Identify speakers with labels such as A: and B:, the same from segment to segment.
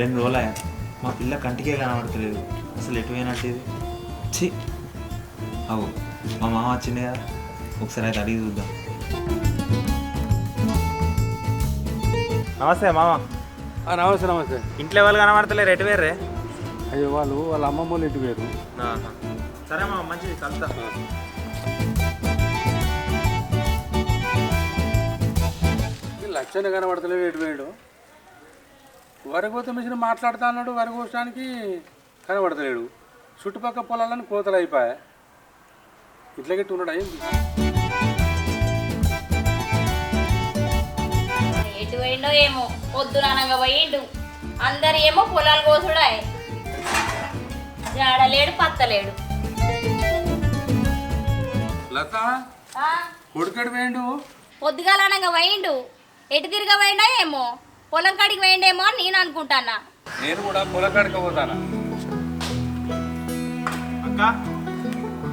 A: రెండు రోజులు అయ్యా మా పిల్ల కంటికే కనబడతలేదు. అసలు ఎటు పోయినట్టు ఇది? ఛీ! అవు మా మామ వచ్చింది కదా. ఒకసారి అయితే అడిగి చూద్దాం. నమస్తే మామ.
B: నమస్తే నమస్తే.
A: ఇంట్లో వాళ్ళు కనబడతలేరు ఎటు వేరే
B: అయ్యో వాళ్ళు వాళ్ళ అమ్మమ్మ వాళ్ళు ఇంటికి పోయారు
A: సరే మామ మంచిది కలుతా
B: లక్షణ కనబడతలేవు ఎటు పోయాడు? వరి కోత మిషన్ మాట్లాడుతా అన్నాడు వరి కోసడానికి కనబడతలేడు. చుట్టుపక్కల పొలాలను కోతలు అయిపోయాయి. ఇట్లా గట్టి ఉన్నాడు అయింది
C: ఎటు పోయిండో ఏమో పొద్దుననగా పోయిండు. అందరు ఏమో పొలాలు కోసుడా. జాడలేడు పత్తలేడు.
B: లత కొడుకడు పోయిండు?
C: పొద్దుగాలనగా పోయిండు. ఎటు తిరిగా పోయిండో ఏమో. పొలం కాడికి పోయిండేమో అని నేను అనుకుంటానా?
B: నేను కూడా పొలకాడికి పోతాను?
A: అక్క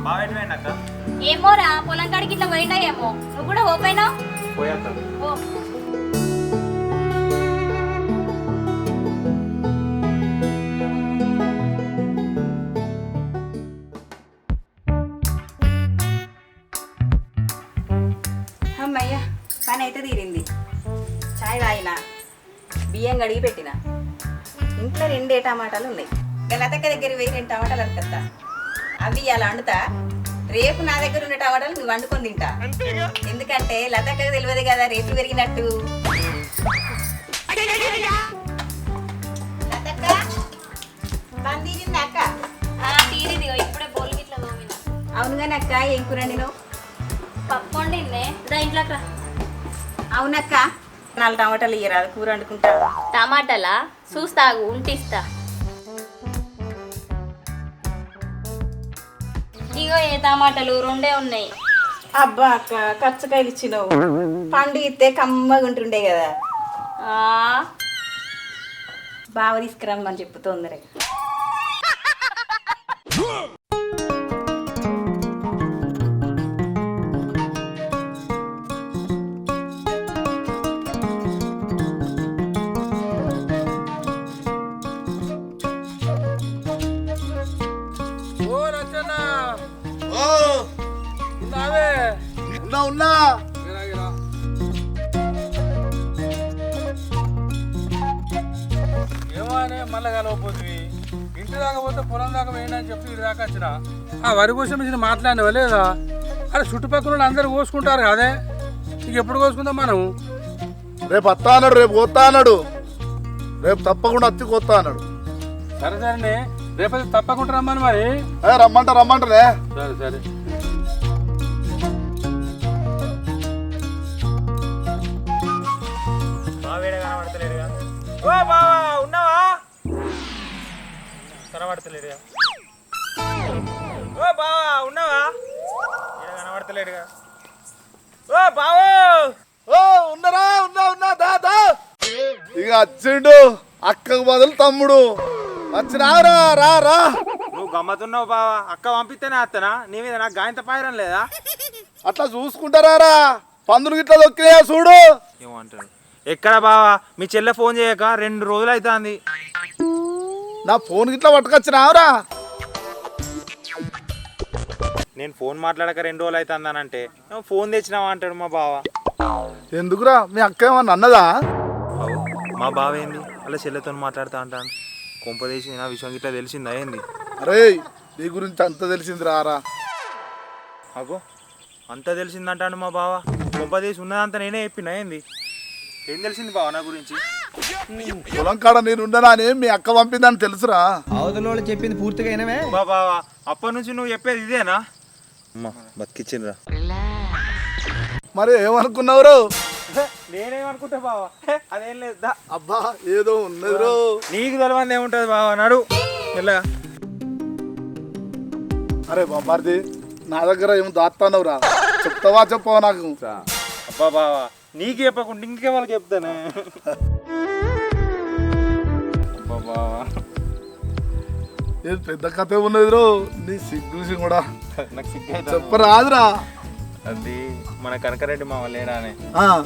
A: బాగా పోయిండు అక్క?
C: ఏమోరా పొలం కాడికి ఇట్లా పోయిండో ఏమో. నువ్వు కూడా ఓపోయినావు
A: పోయాక
D: కడిగి పెట్టిన ఇంట్లో రెండే టమాటాలు ఉన్నాయి. ఇంకా లతక్క దగ్గర వెయ్యి రెండు టమాటాలు అనుకత్తా అవి అలా వండుతా? రేపు నా దగ్గర ఉన్న టమాటాలు నువ్వు వండుకొని తింటా. ఎందుకంటే లతక్కకు తెలియదు కదా రేపు పెరిగినట్టు. లతక్క అక్క?
C: ఆ, తీరింది ఇప్పుడే బోల్ గిట్ల
D: అవును కానీ అక్క ఏం కూర నేను
C: పప్పు వండిందే. దా ఇంట్లోకి రా.
D: అవునక్క. నాలుగు టమాటాలు ఇయ్యరాదు కూర వండుకుంటా.
C: టమాటాలా? చూస్తాగు ఉంటిస్తా. ఇగో ఏ టమాటాలు? రెండే ఉన్నాయి.
D: అబ్బా అక్క కచ్చకాయలు ఇచ్చినావు. పండు ఇస్తే కమ్మగా ఉంటుండే కదా.
C: ఆ,
D: బావ తీసుకురమ్మని చెప్పు తొందరగా
B: ఆ వరి కోసం మిషన్ మాట్లాడినవా లేదా? అరే చుట్టుపక్కల వాళ్ళు అందరూ కోసుకుంటారు అదే ఇక ఎప్పుడు కోసుకుందాం మనం?
E: రేపు వస్తా అన్నాడు రేపు పోతా అన్నాడు. రేపు తప్పకుండా అత్తి కొత్తా అన్నాడు.
B: సరే సరే రేపటి తప్పకుండా రమ్మని మరి.
E: ఏ రమ్మంట రమ్మంటనే.
B: సరే సరే.
A: ఓ బావా ఉన్నావా? కనబడతలేడుగా ఓ బావా ఉన్నావా? ఈడ కనబడతలేడుగా. ఓ బావో!
E: ఓ ఉన్నరా? ఉన్నా ఉన్నా దా దా. ఇక వచ్చిండు అక్కకు బదులు తమ్ముడు. వచ్చినారా రా రా
A: నువ్వు గమ్మతున్నావు బావా. అక్క పంపిస్తేనే వస్తానా నీ మీద నాకు గాయంత పాయరం లేదా?
E: అట్లా చూసుకుంటారా రా పందులు గిట్ల దొక్కినాయా చూడు.
A: ఏమంటాడు ఎక్కడ బావా? మీ చెల్లె ఫోన్ చేయక రెండు రోజులు అవుతుంది
E: నా ఫోన్ గిట్ల పట్టుకొచ్చినావురా.
A: నేను ఫోన్ మాట్లాడక రెండు రోజులు అవుతుందనంటే "నువ్వు ఫోన్ తెచ్చినావా? అంటాడు మా బావ.
E: ఎందుకురా? మీ అక్క ఏమన్నా అన్నదా?
A: మా బావ ఏంది? అలా చెల్లెతో మాట్లాడుతా అంటాను కొంపదేసి నా విషయం గిట్లా తెలిసిందా ఏంది?
E: అరే నీ గురించి అంత తెలిసింది రారా
A: అగో అంత తెలిసిందంటాడు మా బావ. కొంపదేసి ఉన్నదంతా నేనే చెప్పినా ఏంది? ఏం తెలిసింది బావ నా గురించి?
E: పొలం కాడ నేను ఉండనా అని మీ అక్క పంపిందని తెలుసురా.
F: అవతల వాళ్ళు చెప్పింది పూర్తిగా అయినవే
A: బా బావా అప్పటి నుంచి నువ్వు చెప్పేది ఇదేనా? అమ్మా బతికిచ్చిండ్రా.
E: మరి ఏమనుకున్నావురు?
A: నేనేమనుకుంటా బావా? అదేం లేదు.
E: అబ్బా ఏదో ఉన్నది రో
A: నీకు తెలవంది ఏముంటుంది బావా? నడు. మెల్లగా
E: అరే బాబార్ది నా దగ్గర ఏం దాస్తానవురా చెప్తావా చెప్పవా నాకు?
A: అబ్బా బావా నీకు చెప్పకుండా ఇంకే వాళ్ళకి చెప్తానే? అబ్బా బావా.
E: ఏది పెద్ద కథ ఉన్నది రో నీ సిగ్గు కూడా.
A: నాకు సిగ్గు
E: చెప్పరాదురా
A: అది మన కనకరెడ్డి మామ లేడానే.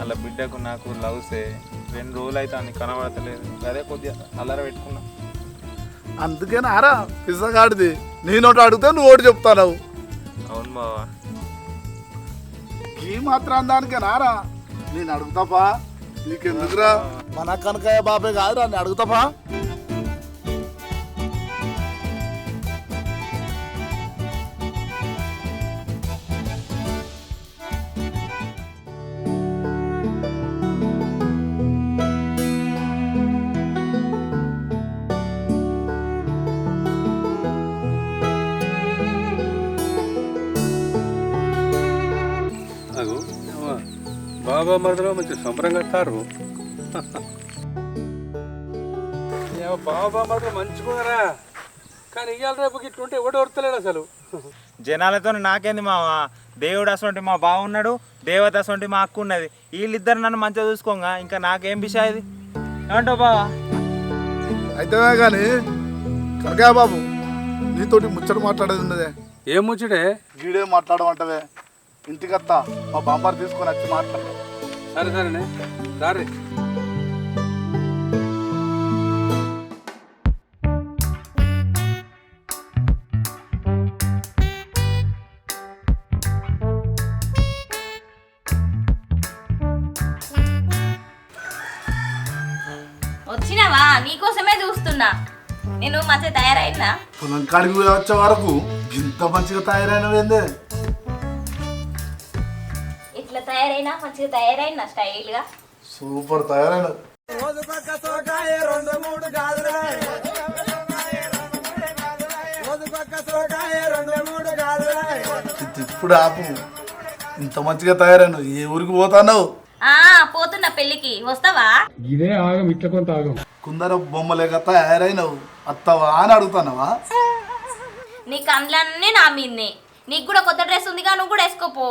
A: అలా బిడ్డకు నాకు లవ్సే రెండు రోజులు అవుతుంది కనబడతలేదు. అదే కొద్దిగా అల్లర పెట్టుకున్నా.
E: అందుకే నారా పిసగాడిది నేనోటి అడిగితే నువ్వు ఒకటి చెప్తావు
A: అవును బావా.
E: ఈ మాత్రం దానికే నారా. నేను అడుగుతాపా? నీకెందుకురా? మన కనకయ్య బాబే కాదురా నేను అడుగుతాపా?
B: బాబా మరదలో మంచి సంబరం కట్టారు బాబా మరదలు మంచిగున్నారా కానీ ఇవాళ రేపు ఇట్లుంటే ఎవడు వరతలేడు అసలు.
A: జనాలతో నాకేంది మామ దేవుడు అసలు మా బావున్నాడు దేవత అసలు మా అక్క ఉన్నది. వీళ్ళిద్దరు నన్ను మంచిగా చూసుకోగా ఇంకా నాకేం విషయం ఇది? ఏమంటావు బావా?
E: అయితే కానీ కనకయ్య బాబు నీతోటి ముచ్చట మాట్లాడేది ఉన్నదే.
B: ఏం ముచ్చటే?
E: గీడే మాట్లాడమంటవే? ఇంటికత్తా మా బాంబారు తీసుకొని వచ్చి మాట్లాడు.
B: సరే సరేనే. సరే
C: వచ్చినావా? నీకోసమే చూస్తున్నా. నేను మంచిగా తయారైనా?
E: పొలం కాడికి వచ్చే వరకు ఇంత మంచిగా తయారైనవేందే?
C: మంచిగా తయారైనా స్టైల్గా?
E: సూపర్ తయారైన ఇప్పుడు ఆపు. ఇంత మంచిగా తయారైన ఏ ఊరికి పోతాన్నావు?
C: ఆ పోతున్నా పెళ్ళికి. వస్తావా?
B: ఇదే ఆగం ఇట్ల కొంత ఆగం.
E: కుందర బొమ్మలేక తయారైనవు. అత్తవా అని అడుగుతానవా
C: నీ కండ్లన్నీ నా మీదనే నీకు కూడా కొత్త డ్రెస్ ఉందిగా నువ్వు కూడా వేసుకోపో.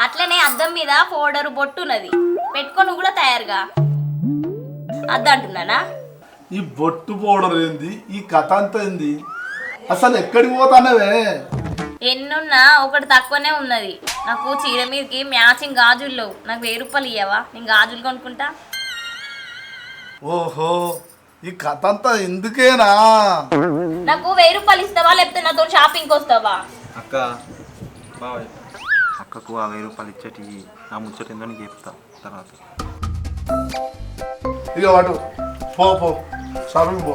C: అట్లనే అద్దం మీద పౌడర్ బొట్టున్నది. పెట్టుకో నువ్వు కూడా తయారుగా. అద్దంటున్నానా
E: ఈ బొట్టు పౌడర్ ఏంది? ఈ కథ అంతా ఏంది? అసలు ఎక్కడికి పోతానవే?
C: ఎన్నున్నా ఒకటి తక్కువనే ఉన్నది. నాకు చీర మీదకి మ్యాచింగ్ గాజులు లేవు. నాకు వెయ్యి రూపాయలు ఇయ్యవా? నేను గాజులు కొనుక్కుంటా?
E: ఓహో ఈ కథ అంతా ఎందుకేనా?
C: నాకు వెయ్యి రూపాయలు ఇస్తావా? లేకపోతే నాతో షాపింగ్కి వస్తావా?
A: అక్క బావా అక్కకు ఆ వెయ్యి రూపాయలు ఇచ్చేటి నా ముచ్చట ఏందో నీకు చెప్తా తర్వాత.
E: ఇక వాటు పో పో. షాపింగ్ పో.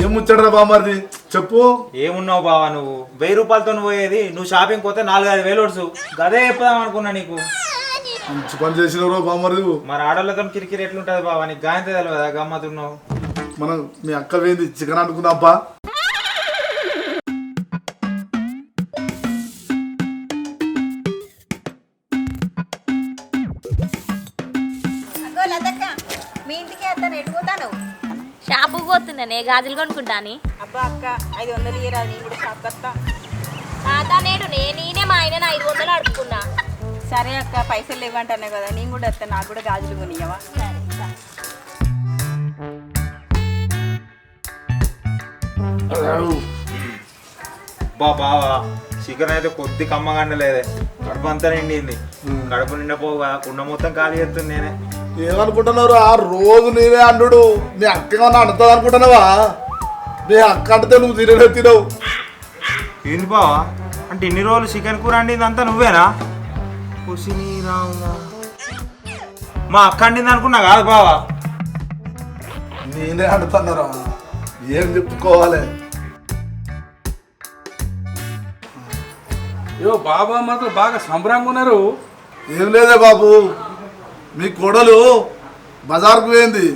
E: ఏం ముచ్చడరా బామ్మది చెప్పు.
A: ఏమున్నావు బావా నువ్వు? వెయ్యి రూపాయలతో పోయేది. నువ్వు షాపింగ్ పోతే నాలుగు ఐదు వేలు వడుసు గదే చెప్దాం అనుకున్నా నీకు.
E: మంచి పని చేసినవరా బామ్మది
A: మరి ఆడోళ్ళతో కిరికిరి ఎట్లుంటుంది బావా? నీకు గాయంత తెలియదా గమ్మతున్నావు
E: మనం మీ అక్క వేంది చికెన్
D: అగో లతక్క మీ ఇంటికి అత్తాను ఎటుపోతాను
C: షాపుకి పోతున్నానే గాజులు కొనుక్కుంటా అని.
D: అబ్బా అక్క ఐదు వందలు ఇయ్యరా నేను కూడా షాప్ వస్తా
C: తాత నేడు నే- నేనే మా ఆయన ఐదు వందలు అడుపుకున్నా.
D: సరే అక్క పైసలు లేవంటానే కదా నేను కూడా వస్తా నాకు కూడా గాజులు కొనియవా
A: బా బావా చికెన్ అయితే కొద్ది కమ్మగండలేదే. కడుపు అంతా నిండింది. కడుపు నిండపోగా కుండ మొత్తం ఖాళీ చేస్తుంది నేనే.
E: ఏమనుకుంటున్నారు? ఆ రోజు నేనే అండు మీ అక్క అంటుంది అనుకుంటున్నావా? మీ అక్క అంటే నువ్వు తినలే తినవు.
A: ఏంది బావా? అంటే ఇన్ని రోజులు చికెన్ కూర వండింది అంతా నువ్వేనా? మా అక్క వండింది అనుకున్నా కాదు బావా.
E: నేనే అంటున్నారా? ఏం చెప్పుకోవాలి?
B: ఏమో బాబా మరదలు బాగా సంబరంగా ఉన్నారు.
E: ఏం లేదే బాబు. మీ కొడలు బజార్కు పోయింది.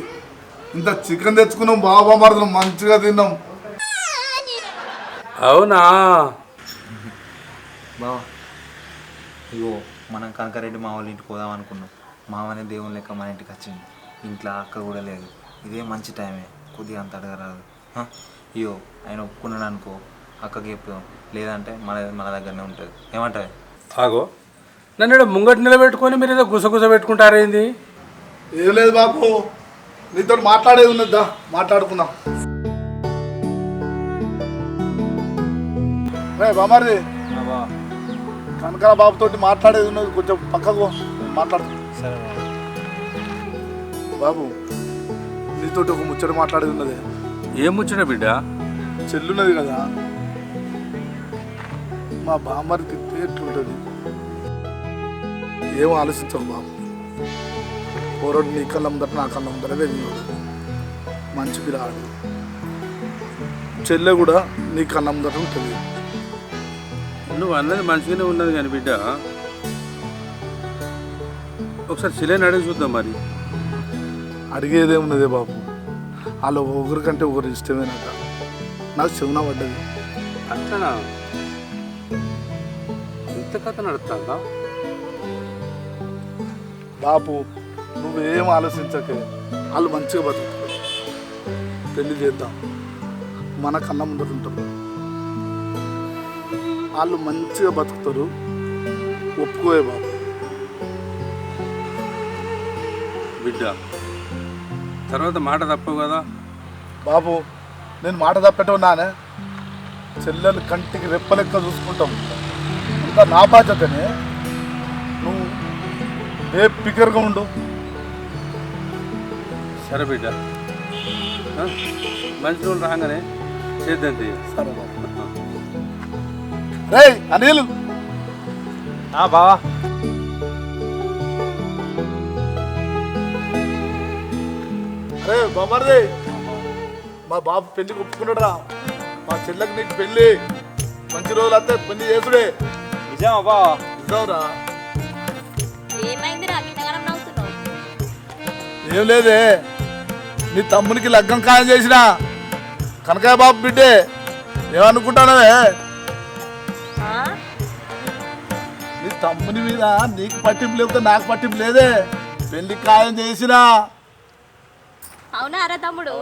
E: ఇంత చికెన్ తెచ్చుకున్నాం బాబా మరదలు మంచిగా తిన్నాం.
B: అవునా?
A: బావా ఇగో మనం కనకరెడ్డి మా వాళ్ళ ఇంటికి పోదాం అనుకున్నాం. మామనే దేవుని లెక్క మన ఇంటికి వచ్చింది ఇంట్లో అక్క కూడా లేదు. ఇదే మంచి టైమే కొద్దిగా అంత అడగరాదు? ఇగో ఆయన ఒప్పుకున్నాడు అనుకో. అక్కకి చెప్తాం లేదంటే మన మన దగ్గరనే ఉంటుంది. ఏమంటావు
B: ఆగో. నన్ను ఈడ ముంగట నిలబెట్టుకొని మీరు ఏదో గుసగుస పెట్టుకుంటారేంది
E: ఏం లేదు బాబు. నీతో మాట్లాడేది ఉన్నదా మాట్లాడుకుందాం. రే బామారిది. కనకర బాబుతోటి మాట్లాడేది ఉన్నది. కొంచెం పక్కకు మాట్లాడుతా
A: సరే
E: బాబు నీతోటి ఒక ముచ్చట మాట్లాడేది ఉన్నది.
B: ఏం ముచ్చట బిడ్డ?
E: చెల్లున్నది కదా. మా బామ్మరికి ఎట్లుంటుంది ఏం ఆలోచించకు బాబు. పోరడు నీ కళ్ళ ముందట నా కళ్ళ ముందర వెళ్ళినాడు. మంచి పిల్లాడు చెల్లె కూడా నీ కళ్ళ ముందట ఉంటుంది.
B: నువ్వు అన్నది మంచిగానే ఉన్నది కానీ బిడ్డ. ఒకసారి చెల్లెని అడిగి చూద్దాం మరి.
E: అడిగేదే ఉన్నదే బాబు. వాళ్ళు ఒకరికంటే ఒకరు ఇష్టమేనట. నాకు చెవున పడ్డది.
B: అట్లనా? కథ నడుస్తుందా?
E: బాపు నువ్వేం ఆలోచించకే. వాళ్ళు మంచిగా బతుకుతారు. పెళ్ళి చేద్దాం. మన కన్న ముందర ఉంటారు వాళ్ళు మంచిగా బతుకుతారు. ఒప్పుకోయే బాబు
B: బిడ్డ తర్వాత మాట తప్పవు కదా?
E: బాబు నేను మాట తప్పెట్టున్నానే చెల్లెలు కంటికి రెప్పలెక్క చూసుకుంటాం. ఇంకా నా బాధ్యతనే నువ్వు ఏ పికర్గా ఉండు.
B: సరే బిడ్డ? మంచి రోజులు రాగానే చేద్దాం తీ.
E: సరే బాబు. రే అనిల్.
A: ఆ బావా.
E: అరే బామర్ది. మా బాబు పెళ్ళికి ఒప్పుకున్నాడు రా మా చెల్లెకి నీకు పెళ్ళి మంచి రోజులు అంతే పెళ్ళి చేసుడే.
A: నిజమా బావా
E: నిజంరా
C: ఏమైంది నాకు ఇంతగానం నవ్వుతున్నావు.
E: ఏం లేదే. నీ తమ్మునికి లగ్గం ఖాయం చేసిన. కనకాయ బాబు బిడ్డే ఏమనుకుంటానవే?
C: ఆ?
E: నీ తమ్ముని మీద నీకు పట్టింపు లేకపోతే నాకు పట్టింపు లేదే. పెళ్ళి ఖాయం చేసినా.
C: అవునా అరే తమ్ముడు